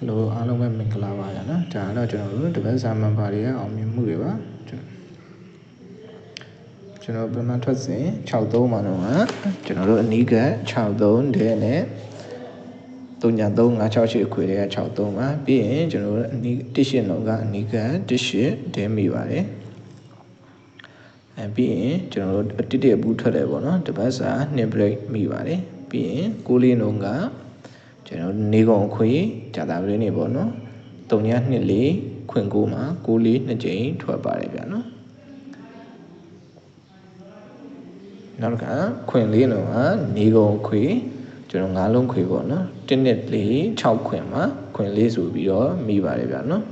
ဟယ်လိုအားလုံးပဲမင်္ဂလာပါရနော်ဒါကတော့ကျွန်တော်တို့တပတ်စာမန်ပါတွေကအောင်မြင်မှုတွေပါကျွန်တော်ပြန်မှထွက်စဉ်63မှာတော့ကျွန်တော်တို့အနီးက63တဲ့နဲ့33568ခွေတွေက63ပါပြီးရင်ကျွန်တော်တို့အနီး18လုံးကအနီးက18တဲမိပါတယ်အဲပြီးရင်ကျွန်တော်တို့တစ်တရဘူးထွက်တယ်ပေါ့နော်တပတ်စာ2 break မိပါတယ်ပြီးရင်6လေးလုံးက ကျွန်တော်နေကုန်ခွေဂျာတာပရင်းနေပေါ့နော်3ည2လေးခွင်ကိုမှာ6လေး2ကြိမ်ထွက်ပါတယ်ဗျာနော်နောက်တစ်ခါခွင်လေးလုံးကနေကုန်ခွေကျွန်တော်9လုံးခွေပေါ့နော်1နှစ်လေး6ခွင်မှာခွင်လေးဆိုပြီးတော့မိပါတယ်ဗျာနော်